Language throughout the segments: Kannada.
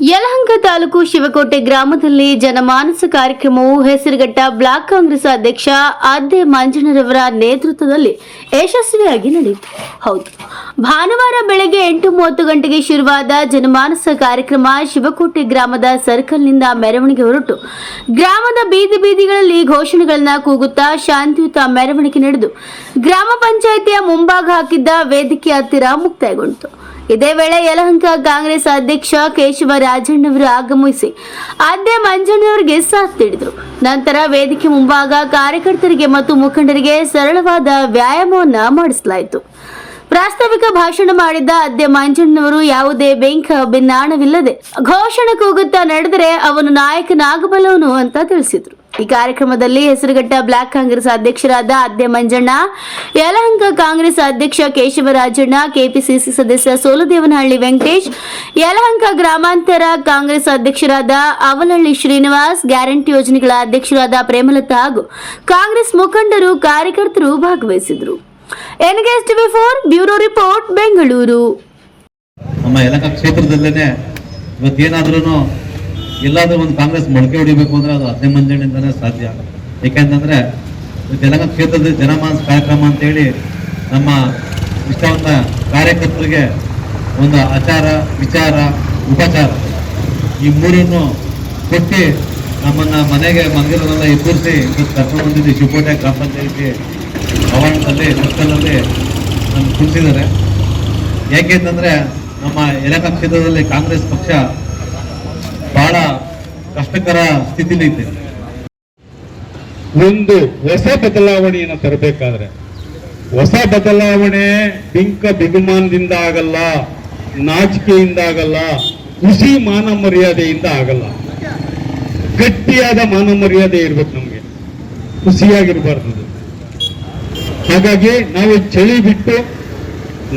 ಯಲಹಂಕ ತಾಲೂಕು ಶಿವಕೋಟೆ ಗ್ರಾಮದಲ್ಲಿ ಜನಮಾನಸ ಕಾರ್ಯಕ್ರಮವು ಹೆಸರುಘಟ್ಟ ಬ್ಲಾಕ್ ಕಾಂಗ್ರೆಸ್ ಅಧ್ಯಕ್ಷ ಆದ್ಯ ಮಂಜಣ್ಣರವರ ನೇತೃತ್ವದಲ್ಲಿ ಯಶಸ್ವಿಯಾಗಿ ನಡೆಯಿತು. ಹೌದು. ಭಾನುವಾರ ಬೆಳಗ್ಗೆ ಎಂಟು ಮೂವತ್ತು ಗಂಟೆಗೆ ಶುರುವಾದ ಜನಮಾನಸ ಕಾರ್ಯಕ್ರಮ ಶಿವಕೋಟೆ ಗ್ರಾಮದ ಸರ್ಕಲ್ನಿಂದ ಮೆರವಣಿಗೆ ಹೊರಟು. ಗ್ರಾಮದ ಬೀದಿ ಬೀದಿಗಳಲ್ಲಿ ಘೋಷಣೆಗಳನ್ನು ಕೂಗುತ್ತಾ ಶಾಂತಿಯುತ ಮೆರವಣಿಗೆ ನಡೆದು, ಗ್ರಾಮ ಪಂಚಾಯಿತಿಯ ಮುಂಭಾಗ ಹಾಕಿದ್ದ ವೇದಿಕೆ ಹತ್ತಿರ ಮುಕ್ತಾಯಗೊಂಡಿತು. ಇದೇ ವೇಳೆ ಯಲಹಂಕ ಕಾಂಗ್ರೆಸ್ ಅಧ್ಯಕ್ಷ ಕೇಶವ ರಾಜಣ್ಣವರು ಆಗಮಿಸಿ ಆದ್ಯ ಮಂಜಣ್ಣವರಿಗೆ ಸಾಥ್ ನೀಡಿದರು ನಂತರ ವೇದಿಕೆ ಮುಂಭಾಗ ಕಾರ್ಯಕರ್ತರಿಗೆ ಮತ್ತು ಮುಖಂಡರಿಗೆ ಸರಳವಾದ ವ್ಯಾಯಾಮವನ್ನು ಮಾಡಿಸಲಾಯಿತು. ಪ್ರಾಸ್ತಾವಿಕ ಭಾಷಣ ಮಾಡಿದ್ದ ಅದ್ಯ ಮಂಜಣ್ಣವರು ಯಾವುದೇ ಬೆಂಕ ಭಿನ್ನಾಣವಿಲ್ಲದೆ ಘೋಷಣೆ ಕೂಗುತ್ತಾ ನಡೆದರೆ ಅವನು ನಾಯಕನಾಗಬಲ್ಲವನು ಅಂತ ತಿಳಿಸಿದ್ರು. ಈ ಕಾರ್ಯಕ್ರಮದಲ್ಲಿ ಹೆಸರುಘಟ್ಟ ಬ್ಲಾಕ್ ಕಾಂಗ್ರೆಸ್ ಅಧ್ಯಕ್ಷರಾದ ಅದ್ಯ ಮಂಜಣ್ಣ, ಯಲಹಂಕ ಕಾಂಗ್ರೆಸ್ ಅಧ್ಯಕ್ಷ ಕೇಶವರಾಜಣ್ಣ, ಕೆಪಿಸಿಸಿ ಸದಸ್ಯ ಸೋಲದೇವನಹಳ್ಳಿ ವೆಂಕಟೇಶ್, ಯಲಹಂಕ ಗ್ರಾಮಾಂತರ ಕಾಂಗ್ರೆಸ್ ಅಧ್ಯಕ್ಷರಾದ ಅವಲಹಳ್ಳಿ ಶ್ರೀನಿವಾಸ್, ಗ್ಯಾರಂಟಿ ಯೋಜನೆಗಳ ಅಧ್ಯಕ್ಷರಾದ ಪ್ರೇಮಲತಾ ಹಾಗೂ ಕಾಂಗ್ರೆಸ್ ಮುಖಂಡರು ಕಾರ್ಯಕರ್ತರು ಭಾಗವಹಿಸಿದ್ರು. TV four bureau report Bengaluru. ನಮ್ಮ ಯಲಹಂಕ ಕ್ಷೇತ್ರದಲ್ಲೇನೆ ಇವತ್ತೇನಾದ್ರೂ ಎಲ್ಲಾದ್ರೂ ಒಂದು ಕಾಂಗ್ರೆಸ್ ಮೊಳಕೆ ಹೊಡಿಬೇಕು ಅಂದ್ರೆ ಅದು ಹದಿನೈದು ಮಂದಿಯಿಂದಾನೇ ಸಾಧ್ಯ. ಏಕೆಂತಂದ್ರೆ ತೆಲಂಗಾಣ ಕ್ಷೇತ್ರದ ಜನಮಾನಸ ಕಾರ್ಯಕ್ರಮ ಅಂತೇಳಿ ನಮ್ಮ ಇಷ್ಟವಂತ ಕಾರ್ಯಕರ್ತರಿಗೆ ಒಂದು ಆಚಾರ, ವಿಚಾರ, ಉಪಚಾರ. ಈ ಮೂರನ್ನು ಕೊಟ್ಟು ನಮ್ಮನ್ನ ಮನೆಗೆ ಮನಗಿರೋದೆಲ್ಲ ಎದುರಿಸಿ ಇವತ್ತು ಕರ್ಕೊಂಡು ಬಂದಿದ್ದು ಶಿವಕೋಟೆ ಗ್ರಾಮ ಪಂಚಾಯಿತಿ ಭವನದಲ್ಲಿ ಸರ್ಕಲಲ್ಲಿ ನಮ್ಗೆ ಕುಳಿಸಿದ್ದಾರೆ ಯಾಕೆ ಅಂತಂದ್ರೆ ನಮ್ಮ ಯಲಕ ಕ್ಷೇತ್ರದಲ್ಲಿ ಕಾಂಗ್ರೆಸ್ ಪಕ್ಷ ಬಹಳ ಕಷ್ಟಕರ ಸ್ಥಿತಿಲಿದೆ ಒಂದು ಹೊಸ ಬದಲಾವಣೆಯನ್ನು ತರಬೇಕಾದ್ರೆ, ಹೊಸ ಬದಲಾವಣೆ ಬಿಂಕ ಬಿಗುಮಾನದಿಂದ ಆಗಲ್ಲ, ನಾಚಿಕೆಯಿಂದ ಆಗಲ್ಲ ಹುಸಿ ಮಾನ ಮರ್ಯಾದೆಯಿಂದ ಆಗಲ್ಲ. ಗಟ್ಟಿಯಾದ ಮಾನ ಮರ್ಯಾದೆ ಇರ್ಬೇಕು ನಮಗೆ. ಖುಷಿಯಾಗಿರ್ಬಾರ್ದು ಹಾಗಾಗಿ ನಾವು ಚಳಿ ಬಿಟ್ಟು,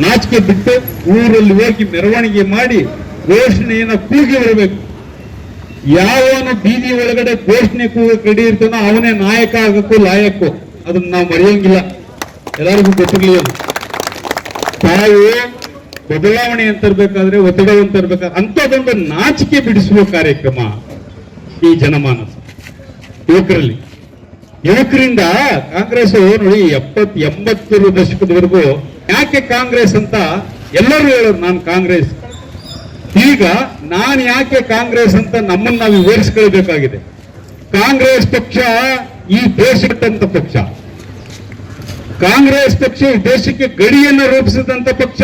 ನಾಚಿಕೆ ಬಿಟ್ಟು ಊರಲ್ಲಿ ಹೋಗಿ ಮೆರವಣಿಗೆ ಮಾಡಿ ಘೋಷಣೆಯನ್ನು ಕೂಗಿ ಬರಬೇಕು ಯಾವನು ಬೀದಿ ಒಳಗಡೆ ಘೋಷಣೆ ಕೂಗ ಕಡಿ ಇರ್ತಾನೋ ಅವನೇ ನಾಯಕ ಆಗಕ್ಕೂ ಲಾಯಕ್ಕು ಅದನ್ನ ನಾವು ಮರೆಯಂಗಿಲ್ಲ. ಎಲ್ಲರಿಗೂ ಗೊತ್ತಿರ್ಲಿ ತಾವು ಬದಲಾವಣೆ ಅಂತ ಒತ್ತಡ ಒತ್ತಡವನ್ನು ತರ್ಬೇಕಾದ್ರೆ ಅಂಥದ್ದೊಂದು ನಾಚಿಕೆ ಬಿಡಿಸುವ ಕಾರ್ಯಕ್ರಮ ಈ ಜನಮಾನಸ. ಯುವಕರಲ್ಲಿ. ಯುವಕರಿಂದ ಕಾಂಗ್ರೆಸ್ ನೋಡಿ ಎಪ್ಪತ್ ಎಂಬತ್ತರ ದಶಕದವರೆಗೂ ಯಾಕೆ ಕಾಂಗ್ರೆಸ್ ಅಂತ ಎಲ್ಲರೂ ಹೇಳೋರು, ನಾನು ಕಾಂಗ್ರೆಸ್ ಈಗ ನಾನು ಯಾಕೆ ಕಾಂಗ್ರೆಸ್ ಅಂತ ನಮ್ಮನ್ನ ನಾವು ವಿವರಿಸ್ಕೊಳ್ಬೇಕಾಗಿದೆ ಕಾಂಗ್ರೆಸ್ ಪಕ್ಷ ಈ ದೇಶದಂತ ಪಕ್ಷ. ಕಾಂಗ್ರೆಸ್ ಪಕ್ಷ ಈ ದೇಶಕ್ಕೆ ಗಡಿಯನ್ನು ರೂಪಿಸಿದಂತ ಪಕ್ಷ.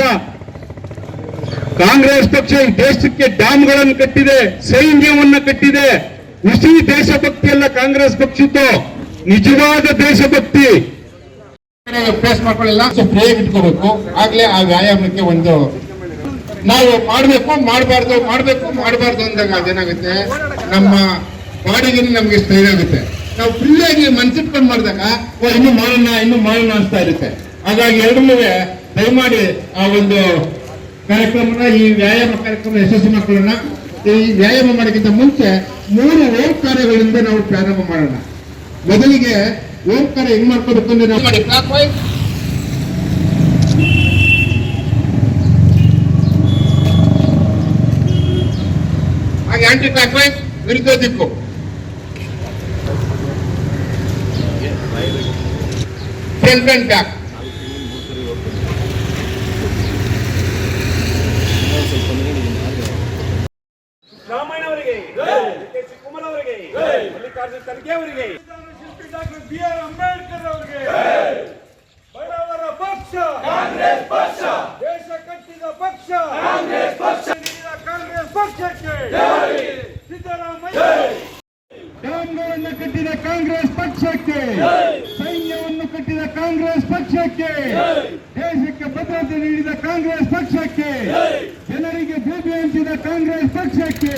ಕಾಂಗ್ರೆಸ್ ಪಕ್ಷ ಈ ದೇಶಕ್ಕೆ ಡ್ಯಾಮ್ಗಳನ್ನು ಕಟ್ಟಿದೆ, ಸೈನ್ಯವನ್ನ ಕಟ್ಟಿದೆ. ಉಸಿ ದೇಶಭಕ್ತಿ ಎಲ್ಲ ಕಾಂಗ್ರೆಸ್ ಪಕ್ಷದ್ದು. ನಿಜವಾದ ದೇಶಭಕ್ತಿ. ಫೇಸ್ ಮಾಡ್ಕೊಳ್ಳಿಲ್ಲ ಬ್ರೇಕ್ ಇಟ್ಕೋಬೇಕು. ಆಗ್ಲೇ ಆ ವ್ಯಾಯಾಮಕ್ಕೆ ಒಂದು ನಾವು ಮಾಡ್ಬೇಕು, ಮಾಡಬಾರ್ದು ಮಾಡ್ಬೇಕು, ಮಾಡಬಾರ್ದು ಅಂದಾಗ ಅದೇನಾಗುತ್ತೆ? ನಮ್ಮ ಬಾಡಿಗೆ ನಮ್ಗೆ ಸ್ಥೈರ್ಯ ಆಗುತ್ತೆ. ನಾವು ಫ್ರೀಯಾಗಿ ಮನ್ಸಿಟ್ಕೊಂಡು ಮಾಡಿದಾಗ, ಓ, ಇನ್ನು ಮಾಡೋಣ ಇನ್ನು ಮಾಡೋಣ ಅಂತ ಇರುತ್ತೆ. ಹಾಗಾಗಿ ಎರಡನ್ನೂ ದಯಮಾಡಿ ಆ ಒಂದು ಕಾರ್ಯಕ್ರಮನ, ಈ ವ್ಯಾಯಾಮ ಕಾರ್ಯಕ್ರಮ ಯಶಸ್ವಿ ಮಾಡ್ಕೊಳ್ಳೋಣ. ಈ ವ್ಯಾಯಾಮ ಮಾಡೋಕ್ಕಿಂತ ಮುಂಚೆ ಮೂರು ಓಂಕಾರಗಳಿಂದ ನಾವು ಪ್ರಾರಂಭ ಮಾಡೋಣ. ಮೊದಲಿಗೆ ಓಂಕಾರ ಹೆಂಗ್ ಮಾಡ್ಕೋಬೇಕು ಅಂದ್ರೆ ನಾವು ಆಂಟಿ ಕ್ಲಾಕ್ ವೈಸ್ ವಿರುದ್ಧ ದಿಕ್ಕು ಫ್ರಂಟ್ ಅಂಡ್ ಬ್ಯಾಕ್ ರಾಮಾಯಣ ಅವರಿಗೆ ಕೆ ಸಿ ಕುಮಾರ್ ಅವರಿಗೆ ಮಲ್ಲಿಕಾರ್ಜುನ ಖರ್ಗೆ ಅವರಿಗೆ ಶಿಲ್ಪಿ ಡಾಕ್ಟರ್ ಬಿ ಆರ್ ಅಂಬೇಡ್ಕರ್ ಡ್ಯಾಮ್ಗಳನ್ನು ಕಟ್ಟಿದ ಕಾಂಗ್ರೆಸ್ ಪಕ್ಷಕ್ಕೆ, ಸೈನ್ಯವನ್ನು ಕಟ್ಟಿದ ಕಾಂಗ್ರೆಸ್ ಪಕ್ಷಕ್ಕೆ, ದೇಶಕ್ಕೆ ಭದ್ರತೆ ನೀಡಿದ ಕಾಂಗ್ರೆಸ್ ಪಕ್ಷಕ್ಕೆ, ಜನರಿಗೆ ಭೂಮಿ ಹಂಚಿದ ಕಾಂಗ್ರೆಸ್ ಪಕ್ಷಕ್ಕೆ